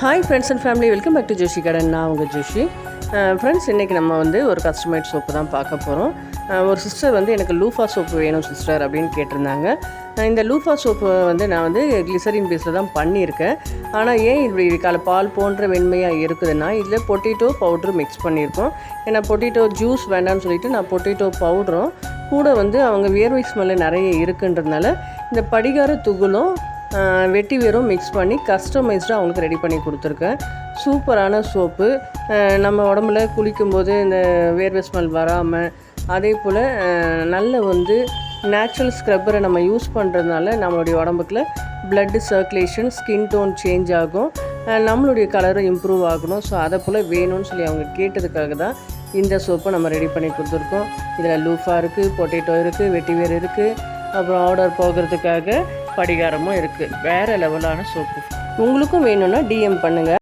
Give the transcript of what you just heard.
Hi friends and family welcome back to Joshi கடன் நான் உங்கள் ஜோஷி ஃப்ரெண்ட்ஸ் uh, இன்றைக்கி நம்ம வந்து ஒரு கஸ்டமைட் சோப்பு தான் பார்க்க போகிறோம் uh, ஒரு சிஸ்டர் வந்து எனக்கு லூஃபா சோப்பு வேணும் சிஸ்டர் அப்படின்னு கேட்டிருந்தாங்க. Uh, இந்த லூஃபா சோப்பு வந்து நான் வந்து கிளிசரின் பேஸில் தான் பண்ணியிருக்கேன். ஆனால் ஏன் இப்படி இருக்கால பால் போன்ற வெண்மையாக இருக்குதுன்னா இதில் பொட்டேட்டோ பவுட்ரு மிக்ஸ் பண்ணியிருக்கோம். ஏன்னா பொட்டேட்டோ ஜூஸ் வேண்டாம்னு சொல்லிட்டு நான் பொட்டேட்டோ பவுடரும் கூட வந்து அவங்க வியர்வை ஸ்மெல்லு நிறைய இருக்குன்றதுனால இந்த படிகார துகளும் வெட்டி வேரும் மிக்ஸ் பண்ணி கஸ்டமைஸ்டாக அவங்களுக்கு ரெடி பண்ணி கொடுத்துருக்கேன். சூப்பரான சோப்பு. நம்ம உடம்புல குளிக்கும்போது இந்த வேர்வை ஸ்மெல் வராமல் அதே போல் நல்ல வந்து நேச்சுரல் ஸ்க்ரப்பரை நம்ம யூஸ் பண்ணுறதுனால நம்மளுடைய உடம்புக்குள்ள blood circulation skin tone change ஆகும். நம்மளுடைய கலரும் இம்ப்ரூவ் ஆகணும். ஸோ அதை போல் வேணும்னு சொல்லி அவங்க கேட்டதுக்காக தான் இந்த சோப்பை நம்ம ரெடி பண்ணி கொடுத்துருக்கோம். இதில் லூஃபா இருக்குது பொட்டேட்டோ இருக்குது வெட்டிவேர் இருக்குது அப்புறம் ஆர்டர் போகிறதுக்காக படிகாரமும் இருக்குது வேறு லெவலான சோப்பு உங்களுக்கும் வேணும்னா டிஎம் பண்ணுங்கள்